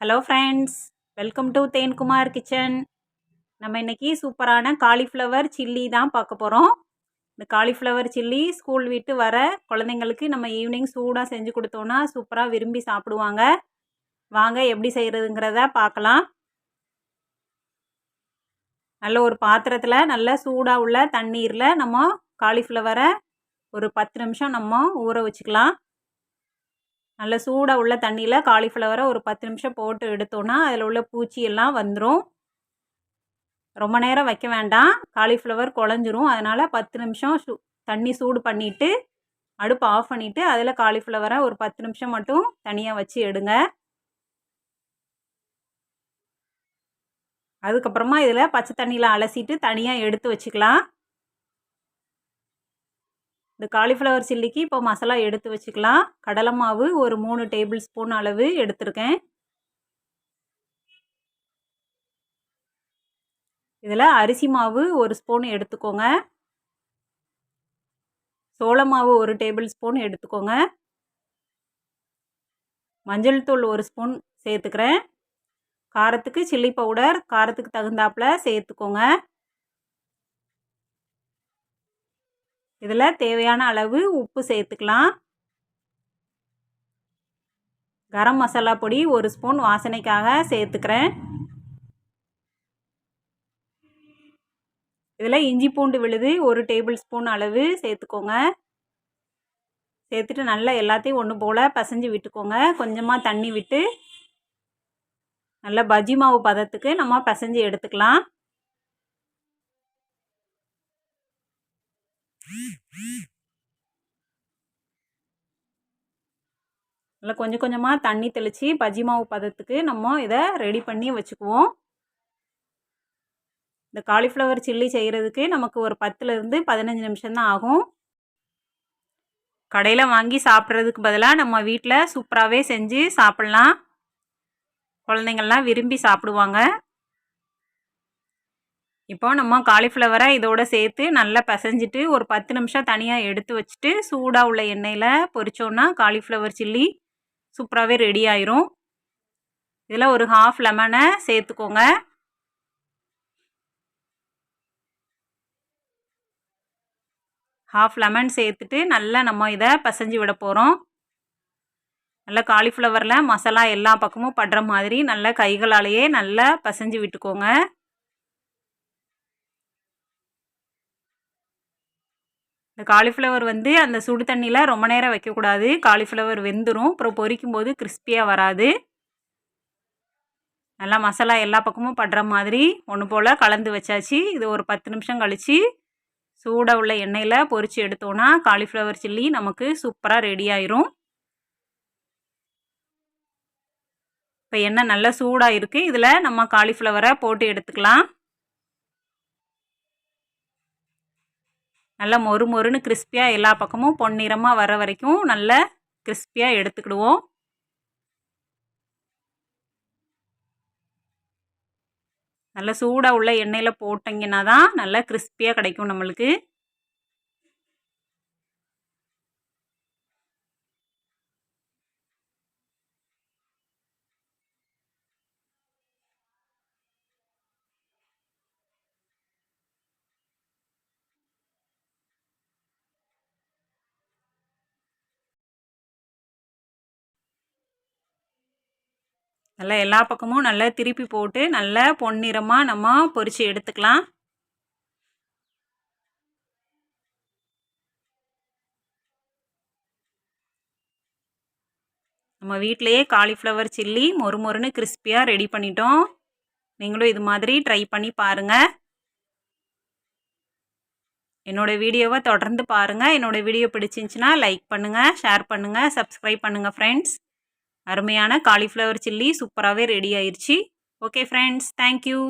Hello friends welcome to Thenkumar kitchen நம்ம இன்னைக்கு சூப்பரான காலிஃப்ளவர் சில்லி தான் பார்க்க போகிறோம் இந்த காலிஃப்ளவர் சில்லி ஸ்கூல் விட்டு வர குழந்தைங்களுக்கு நம்ம ஈவினிங் சூடாக செஞ்சு கொடுத்தோன்னா சூப்பராக விரும்பி சாப்பிடுவாங்க. வாங்க எப்படி செய்கிறதுங்கிறத பார்க்கலாம். நல்ல ஒரு பாத்திரத்தில் நல்ல சூடாக உள்ள தண்ணீரில் நம்ம காலிஃப்ளவரை ஒரு பத்து நிமிஷம் நம்ம ஊற வச்சுக்கலாம். நல்ல சூடாக உள்ள தண்ணியில் காலிஃப்ளவரை ஒரு பத்து நிமிஷம் போட்டு எடுத்தோன்னா அதில் உள்ள பூச்சி எல்லாம் வந்துடும் ரொம்ப நேரம் வைக்க வேண்டாம். காலிஃப்ளவர் குழஞ்சிரும். அதனால் பத்து நிமிஷம் சூ தண்ணி சூடு பண்ணிவிட்டு அடுப்பு ஆஃப் பண்ணிவிட்டு அதில் காலிஃப்ளவரை ஒரு பத்து நிமிஷம் மட்டும் தனியாக வச்சு எடுங்க. அதுக்கப்புறமா இதில் பச்சை தண்ணியில் அலசிட்டு தனியாக எடுத்து வச்சுக்கலாம். இந்த காலிஃப்ளவர் சில்லிக்கு இப்போ மசாலா எடுத்து வச்சுக்கலாம். கடலை மாவு ஒரு மூணு டேபிள் ஸ்பூன் அளவு எடுத்திருக்கேன். இதில் அரிசி மாவு ஒரு ஸ்பூன் எடுத்துக்கோங்க. சோள மாவு ஒரு டேபிள் ஸ்பூன் எடுத்துக்கோங்க. மஞ்சள் தூள் ஒரு ஸ்பூன் சேர்த்துக்கிறேன். காரத்துக்கு சில்லி பவுடர் காரத்துக்கு தகுந்தாப்பில் சேர்த்துக்கோங்க. இதில் தேவையான அளவு உப்பு சேர்த்துக்கலாம். கரம் மசாலா பொடி ஒரு ஸ்பூன் வாசனைக்காக சேர்த்துக்கிறேன். இதில் இஞ்சி பூண்டு விழுது ஒரு டேபிள் ஸ்பூன் அளவு சேர்த்துக்கோங்க. சேர்த்துட்டு நல்லா எல்லாத்தையும் ஒன்று போல் பசைஞ்சு விட்டுக்கோங்க. கொஞ்சமாக தண்ணி விட்டு நல்லா பஜ்ஜி மாவு பதத்துக்கு நம்ம பசைஞ்சு எடுத்துக்கலாம். நல்லா கொஞ்சம் கொஞ்சமாக தண்ணி தெளித்து பஜ்ஜி மாவு பதத்துக்கு நம்ம இதை ரெடி பண்ணி வச்சுக்குவோம். இந்த காலிஃப்ளவர் சில்லி செய்கிறதுக்கு நமக்கு ஒரு பத்துலேருந்து பதினஞ்சு நிமிஷம் தான் ஆகும். கடையில் வாங்கி சாப்பிட்றதுக்கு பதிலாக நம்ம வீட்டில் சூப்பராகவே செஞ்சு சாப்பிட்லாம். குழந்தைங்கள்லாம் விரும்பி சாப்பிடுவாங்க. இப்போ நம்ம காலிஃப்ளவரை இதோடு சேர்த்து நல்லா பசைஞ்சிட்டு ஒரு பத்து நிமிஷம் தனியாக எடுத்து வச்சுட்டு சூடாக உள்ள எண்ணெயில் பொரிச்சோன்னா காலிஃப்ளவர் சில்லி சூப்பராகவே ரெடி ஆயிரும். இதில் ஒரு ஹாஃப் லெமனை சேர்த்துக்கோங்க. ஹாஃப் லெமன் சேர்த்துட்டு நல்லா நம்ம இதை பசைஞ்சு விட போகிறோம் நல்லா காலிஃப்ளவரில் மசாலா எல்லா பக்கமும் படுற மாதிரி நல்லா கைகளாலேயே நல்லா பசைஞ்சு விட்டுக்கோங்க. இந்த காலிஃப்ளவர் வந்து அந்த சுடு தண்ணியில் ரொம்ப நேரம் வைக்கக்கூடாது. காலிஃப்ளவர் வெந்துடும் அப்புறம் பொரிக்கும் போது கிறிஸ்பியாக வராது. நல்லா மசாலா எல்லா பக்கமும் படுற மாதிரி ஒன்று போல் கலந்து வச்சாச்சு. இது ஒரு பத்து நிமிஷம் கழித்து சூடாக உள்ள எண்ணெயில் பொரித்து எடுத்தோன்னா காலிஃப்ளவர் சில்லி நமக்கு சூப்பராக ரெடி ஆயிரும். இப்போ எண்ணெய் நல்லா சூடாக இருக்குது இதில் நம்ம காலிஃப்ளவரை போட்டு எடுத்துக்கலாம். நல்லா மொறு மொறுன்னு கிறிஸ்பியாக எல்லா பக்கமும் பொன்னிறமாக வர வரைக்கும் நல்லா கிறிஸ்பியாக எடுத்துக்கிடுவோம். நல்லா சூடாக உள்ள எண்ணெயில் போட்டிங்கன்னா தான் நல்லா கிறிஸ்பியாக கிடைக்கும் நம்மளுக்கு. நல்லா எல்லா பக்கமும் நல்லா திருப்பி போட்டு நல்லா பொன்னிறமாக நம்ம பொரித்து எடுத்துக்கலாம். நம்ம வீட்டிலையே காலிஃப்ளவர் சில்லி மொறு மொறுன்னு கிறிஸ்பியாக ரெடி பண்ணிட்டோம். நீங்களும் இது மாதிரி ட்ரை பண்ணி பாருங்கள் என்னோடய வீடியோவை தொடர்ந்து பாருங்கள் என்னோடய வீடியோ பிடிச்சிருந்துச்சின்னா லைக் பண்ணுங்கள் ஷேர் பண்ணுங்கள் சப்ஸ்கிரைப் பண்ணுங்கள் ஃப்ரெண்ட்ஸ் அருமையான காலிஃப்ளவர் சில்லி சூப்பராகவே ரெடி ஆயிடுச்சு ஓகே ஃப்ரெண்ட்ஸ் தேங்க்யூ